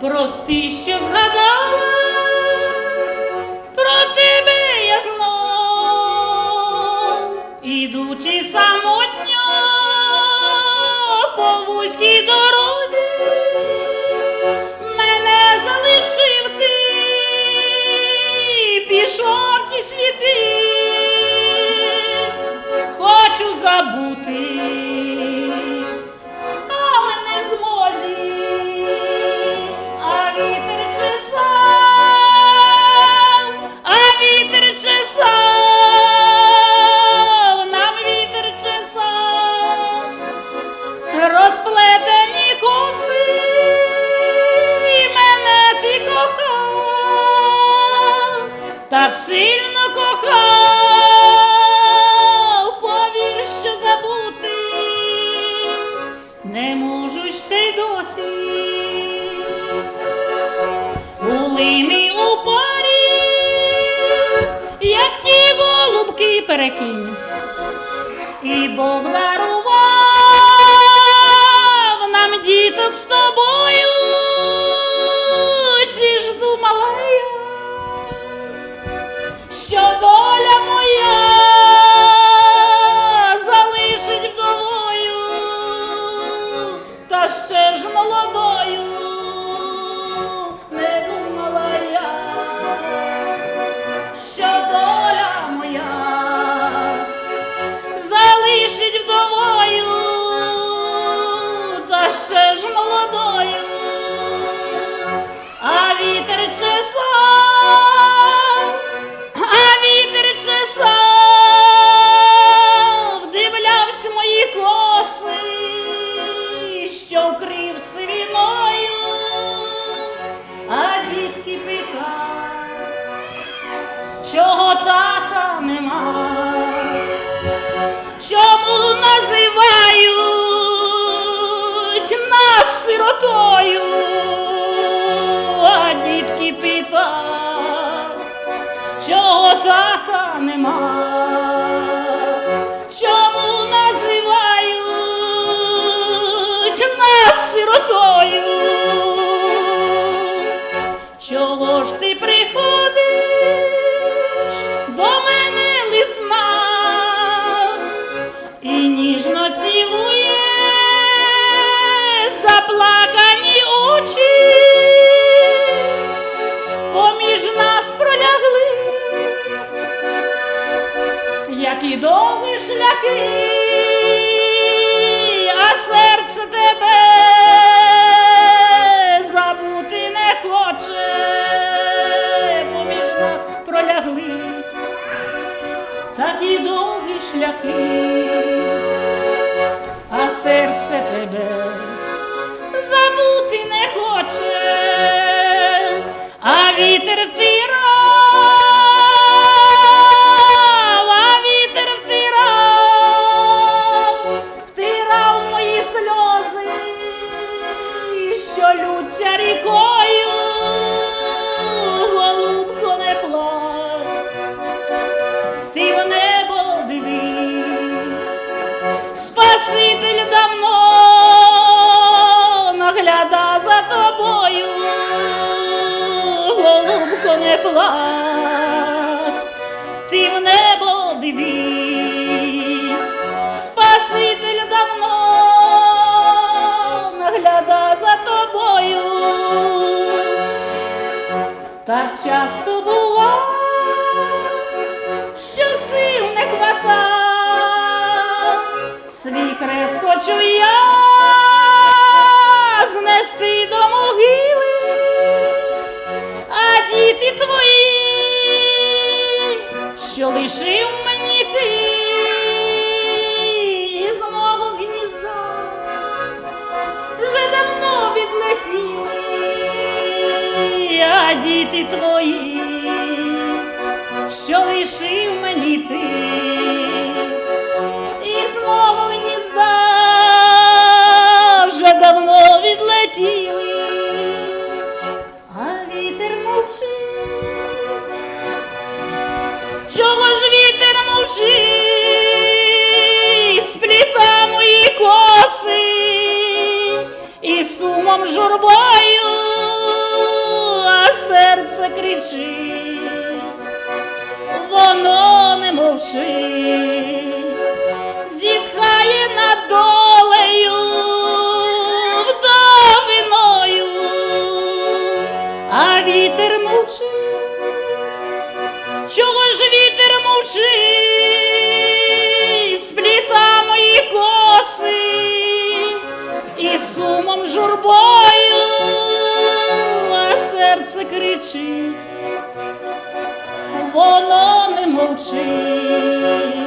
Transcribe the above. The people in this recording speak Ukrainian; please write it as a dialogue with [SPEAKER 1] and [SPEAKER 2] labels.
[SPEAKER 1] Прости, що згадала, ідучи самотньо по вузькій дорозі, мене залишив ти, пішов ті світи, хочу забути так сильно кохав, повір, що забути не можу ще й досі. Були ми у парі, як ті голубки перекинь, і Бог дарував нам діток з тобою, що доля моя залишить вдовою, та ще ж молодою не думала я, що доля моя залишить вдовою, та ще ж молодою, а вітер ま як і довгі шляхи, а серце тебе забути не хоче, помірно пролягли такі довгі шляхи, а серце тебе що рікою, голубко не плач. Ти в небо дивись, Спаситель давно нагляда за тобою, голубко не плач, часто бува, що сил не хвата, свій хрест хочу я знести до могили, а діти твої, що лишив мені ти вже давно відлетіли, діти твої, що лишив мені ти, із мого гнізда вже давно відлетіли, а вітер мовчить, чого ж вітер мовчить, спліта мої коси і сумом журбає серце кричить, воно не мовчить, зітхає над долею вдовиною, а вітер мовчить. Чого ж вітер мовчить, спліта мої коси і сумом журбою, серце кричить, воно не мовчить.